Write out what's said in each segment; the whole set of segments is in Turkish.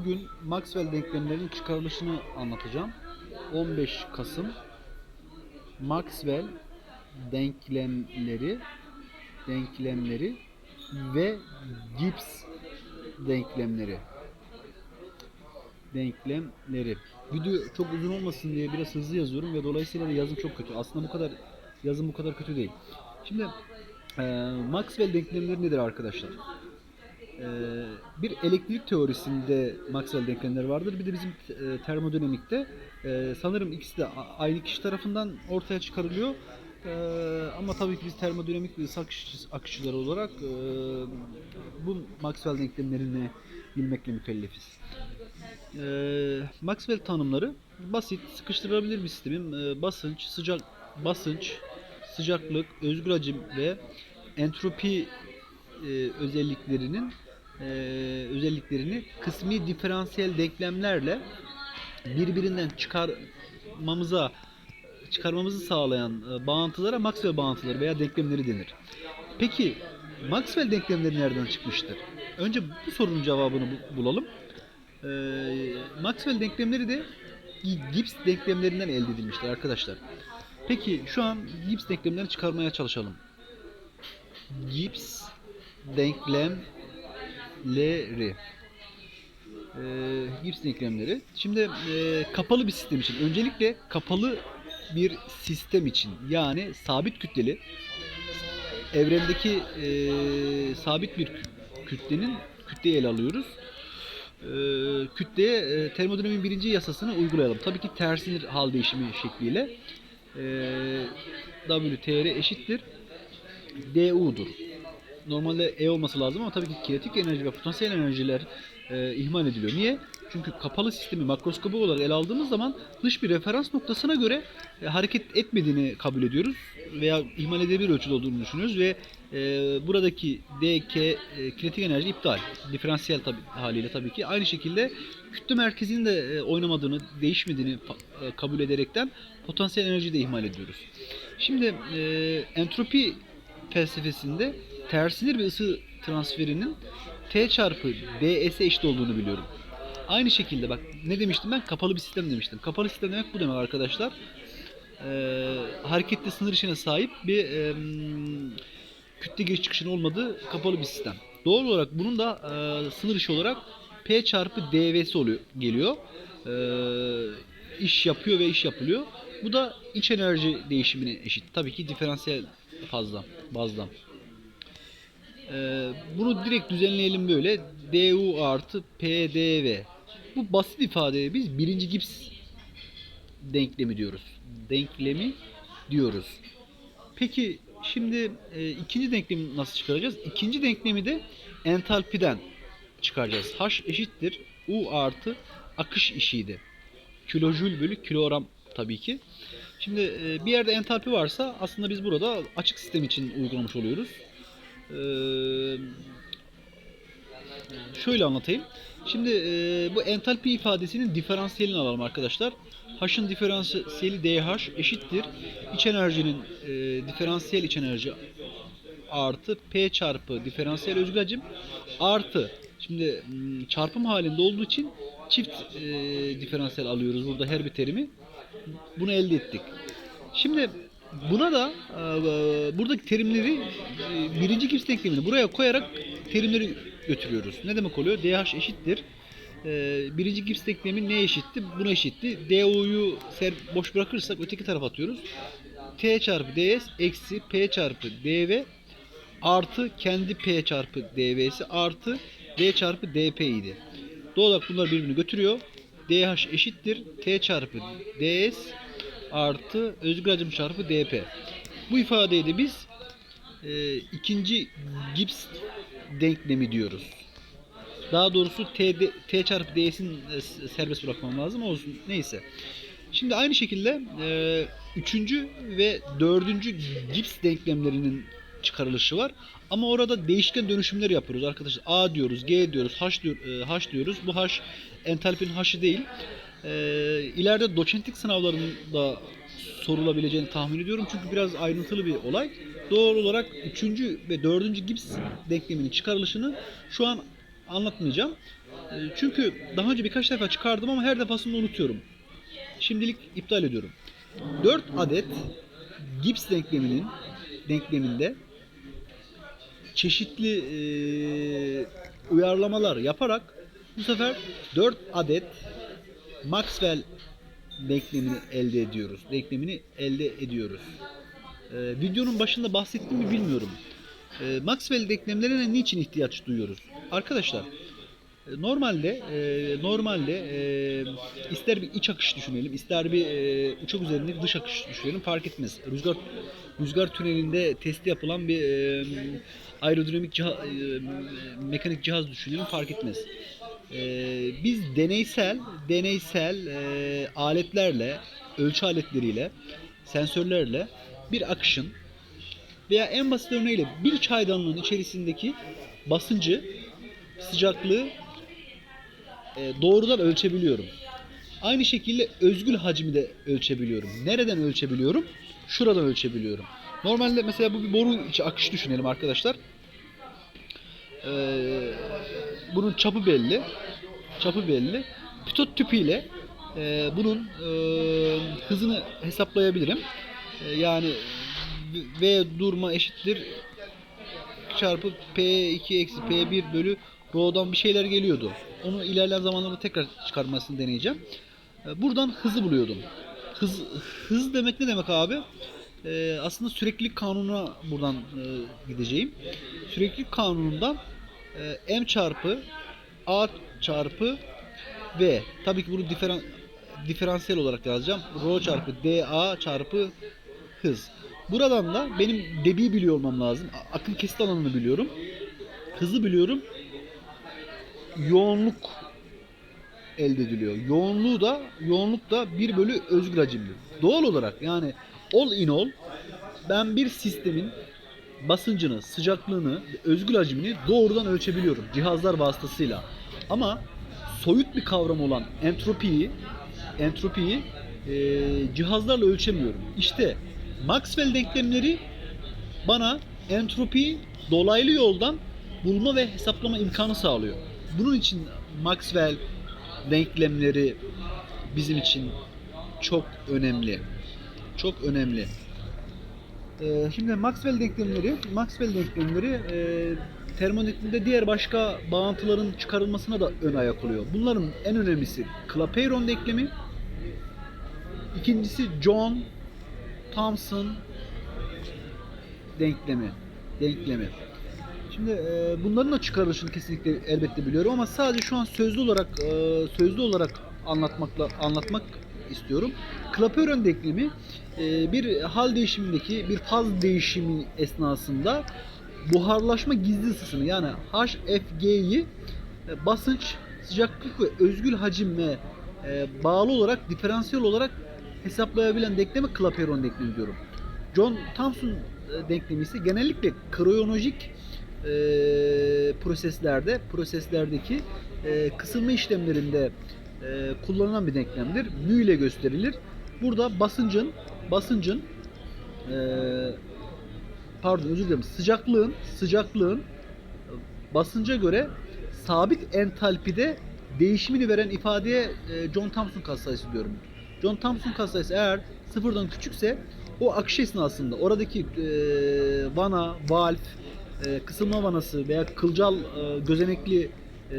bugün Maxwell denklemlerinin çıkarılışını anlatacağım. 15 Kasım Maxwell denklemleri denklemleri ve Gibbs denklemleri denklemleri. Video çok uzun olmasın diye biraz hızlı yazıyorum ve dolayısıyla da yazım çok kötü. Aslında bu kadar yazım bu kadar kötü değil. Şimdi eee, Maxwell denklemleri nedir arkadaşlar? Eee, bir elektrik teorisinde Maxwell denklemleri vardır. Bir de bizim e, termodinamikte e, sanırım ikisi de aynı kişi tarafından ortaya çıkarılıyor. E, ama tabii ki biz termodinamik ve ısı olarak bu Maxwell denklemlerini bilmekle mükellefiz. Maxwell tanımları basit, sıkıştırılabilir bir sistemin basınç, sıcak basınç, sıcaklık, özgür hacim ve entropi özelliklerinin e, özelliklerini kısmi diferansiyel denklemlerle birbirinden çıkarmamıza çıkarmamızı sağlayan e, bağıntılara Maxwell bağıntıları veya denklemleri denir. Peki Maxwell denklemleri nereden çıkmıştır? Önce bu sorunun cevabını bu- bulalım. E, Maxwell denklemleri de Gi- Gibbs denklemlerinden elde edilmiştir arkadaşlar. Peki şu an Gibbs denklemlerini çıkarmaya çalışalım. Gibbs denklemleri. Ee, Gibbs denklemleri. Şimdi e, kapalı bir sistem için. Öncelikle kapalı bir sistem için yani sabit kütleli evrendeki e, sabit bir kü- kütlenin kütleyi ele alıyoruz. E, kütleye e, termodinamiğin birinci yasasını uygulayalım. Tabii ki tersinir hal değişimi şekliyle. E, WTR eşittir DU'dur. Normalde E olması lazım ama tabii ki kinetik enerji ve potansiyel enerjiler e, ihmal ediliyor. Niye? Çünkü kapalı sistemi makroskopi olarak ele aldığımız zaman dış bir referans noktasına göre e, hareket etmediğini kabul ediyoruz veya ihmal edebilir ölçüde olduğunu düşünüyoruz ve e, buradaki DK e, kinetik enerji iptal. Diferansiyel tabi, haliyle tabii ki. Aynı şekilde kütle merkezinin de e, oynamadığını, değişmediğini e, kabul ederekten potansiyel enerjiyi de ihmal ediyoruz. Şimdi e, entropi felsefesinde tersilir bir ısı transferinin T çarpı ds'e eşit olduğunu biliyorum. Aynı şekilde bak ne demiştim ben? Kapalı bir sistem demiştim. Kapalı sistem demek bu demek arkadaşlar. Ee, hareketli sınır içine sahip bir em, kütle giriş çıkışının olmadığı kapalı bir sistem. Doğal olarak bunun da e, sınır içi olarak P çarpı dv'si oluyor geliyor. Ee, iş yapıyor ve iş yapılıyor. Bu da iç enerji değişimine eşit. Tabii ki diferansiyel fazla, bazda. Ee, bunu direkt düzenleyelim böyle. du artı pdv. Bu basit ifadeye biz birinci Gibbs denklemi diyoruz. Denklemi diyoruz. Peki şimdi e, ikinci denklemi nasıl çıkaracağız? İkinci denklemi de entalpiden çıkaracağız. H eşittir U artı akış işiydi. Kilojül bölü kilogram tabii ki. Şimdi e, bir yerde entalpi varsa aslında biz burada açık sistem için uygulamış oluyoruz. Ee, şöyle anlatayım. Şimdi e, bu entalpi ifadesinin diferansiyelini alalım arkadaşlar. H'ın diferansiyeli dH eşittir. İç enerjinin e, diferansiyel iç enerji artı P çarpı diferansiyel özgür hacim artı şimdi m, çarpım halinde olduğu için çift e, diferansiyel alıyoruz burada her bir terimi. Bunu elde ettik. Şimdi buna da e, buradaki terimleri e, birinci Gibbs denklemini buraya koyarak terimleri götürüyoruz. Ne demek oluyor? DH eşittir. E, birinci Gibbs denklemi ne eşitti? Buna eşitti. DO'yu boş bırakırsak öteki tarafa atıyoruz. T çarpı ds eksi P çarpı dv artı kendi P çarpı dv'si artı D çarpı dp idi. Doğal olarak bunlar birbirini götürüyor. dh eşittir T çarpı ds artı özgür hacim çarpı dp. Bu ifadeyi de biz e, ikinci Gibbs denklemi diyoruz. Daha doğrusu T, T çarpı D'sin e, serbest bırakmam lazım olsun. Neyse. Şimdi aynı şekilde e, üçüncü ve dördüncü Gibbs denklemlerinin çıkarılışı var. Ama orada değişken dönüşümler yapıyoruz arkadaşlar. A diyoruz, G diyoruz, H, diyor, e, H diyoruz. Bu H entalpinin H'ı değil. E, ileride doçentlik sınavlarında sorulabileceğini tahmin ediyorum. Çünkü biraz ayrıntılı bir olay. Doğal olarak 3. ve 4. Gibbs denkleminin çıkarılışını şu an anlatmayacağım. E, Çünkü daha önce birkaç defa çıkardım ama her defasında unutuyorum. Şimdilik iptal ediyorum. 4 adet Gibbs denkleminin denkleminde çeşitli e, uyarlamalar yaparak bu sefer 4 adet Maxwell denklemini elde ediyoruz. Denklemini elde ediyoruz. E, videonun başında bahsettim mi bilmiyorum. E, Maxwell denklemlerine niçin ihtiyaç duyuyoruz? Arkadaşlar e, Normalde e, normalde e, ister bir iç akış düşünelim, ister bir e, uçak üzerindeki dış akış düşünelim fark etmez. Rüzgar rüzgar tünelinde testi yapılan bir e, aerodinamik cihaz, mekanik cihaz düşünelim fark etmez. E, biz deneysel deneysel e, aletlerle, ölçü aletleriyle, sensörlerle bir akışın veya en basit örneğiyle bir çaydanlığın içerisindeki basıncı, sıcaklığı e, doğrudan ölçebiliyorum. Aynı şekilde özgül hacmi de ölçebiliyorum. Nereden ölçebiliyorum? Şuradan ölçebiliyorum. Normalde mesela bu bir boru içi akış düşünelim arkadaşlar. Ee, bunun çapı belli. Çapı belli. Pitot tüpüyle e, bunun e, hızını hesaplayabilirim. E, yani V durma eşittir çarpı P2 eksi P1 bölü Rho'dan bir şeyler geliyordu. Onu ilerleyen zamanlarda tekrar çıkarmasını deneyeceğim. E, Buradan hızı buluyordum. Hız, hız demek ne demek abi? E, aslında süreklilik kanununa buradan e, gideceğim. Süreklilik kanunundan e, m çarpı a çarpı v. Tabii ki bunu diferan, diferansiyel olarak yazacağım. Rho çarpı dA çarpı hız. Buradan da benim debiyi biliyor olmam lazım. Akım kesit alanını biliyorum. Hızı biliyorum. Yoğunluk elde ediliyor. Yoğunluğu da yoğunluk da 1 bölü özgür hacimdir. Doğal olarak yani all in all ben bir sistemin basıncını, sıcaklığını, özgül hacmini doğrudan ölçebiliyorum cihazlar vasıtasıyla. Ama soyut bir kavram olan entropiyi entropiyi e, cihazlarla ölçemiyorum. İşte Maxwell denklemleri bana entropiyi dolaylı yoldan bulma ve hesaplama imkanı sağlıyor. Bunun için Maxwell denklemleri bizim için çok önemli. Çok önemli. Ee, şimdi Maxwell denklemleri, Maxwell denklemleri e, termodinamikte diğer başka bağıntıların çıkarılmasına da ön ayak oluyor. Bunların en önemlisi Clapeyron denklemi, ikincisi John Thomson denklemi. Denklemi. Şimdi e, bunların da çıkarılışını kesinlikle elbette biliyorum ama sadece şu an sözlü olarak e, sözlü olarak anlatmakla anlatmak istiyorum. Clapeyron denklemi e, bir hal değişimindeki bir faz değişimi esnasında buharlaşma gizli ısısını yani HFG'yi e, basınç, sıcaklık ve özgül hacime e, bağlı olarak diferansiyel olarak hesaplayabilen denkleme Clapeyron denklemi diyorum. John Thomson denklemi ise genellikle kriyolojik e, proseslerde proseslerdeki e, kısılma işlemlerinde e, kullanılan bir denklemdir. Mü ile gösterilir. Burada basıncın basıncın e, pardon özür dilerim sıcaklığın sıcaklığın basınca göre sabit entalpide değişimini veren ifadeye e, John Thomson katsayısı diyorum. John Thomson katsayısı eğer sıfırdan küçükse o akış esnasında oradaki e, vana, valf, e, kısılma vanası veya kılcal e, gözenekli e,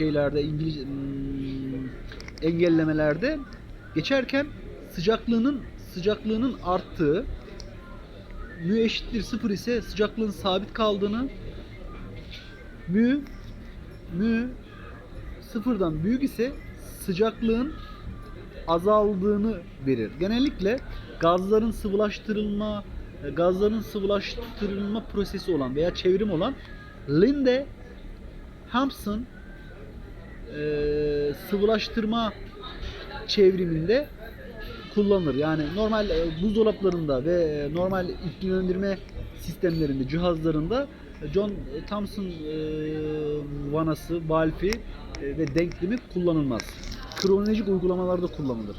şeylerde İngiliz hmm, engellemelerde geçerken sıcaklığının sıcaklığının arttığı mü eşittir sıfır ise sıcaklığın sabit kaldığını mü mü sıfırdan büyük ise sıcaklığın azaldığını verir. Genellikle gazların sıvılaştırılma gazların sıvılaştırılma prosesi olan veya çevrim olan Linde Hampson e, sıvılaştırma çevriminde kullanılır. Yani normal e, buzdolaplarında ve e, normal iklimlendirme sistemlerinde, cihazlarında John Thomson e, vanası, valfi e, ve denklemi kullanılmaz. Kronolojik uygulamalarda kullanılır.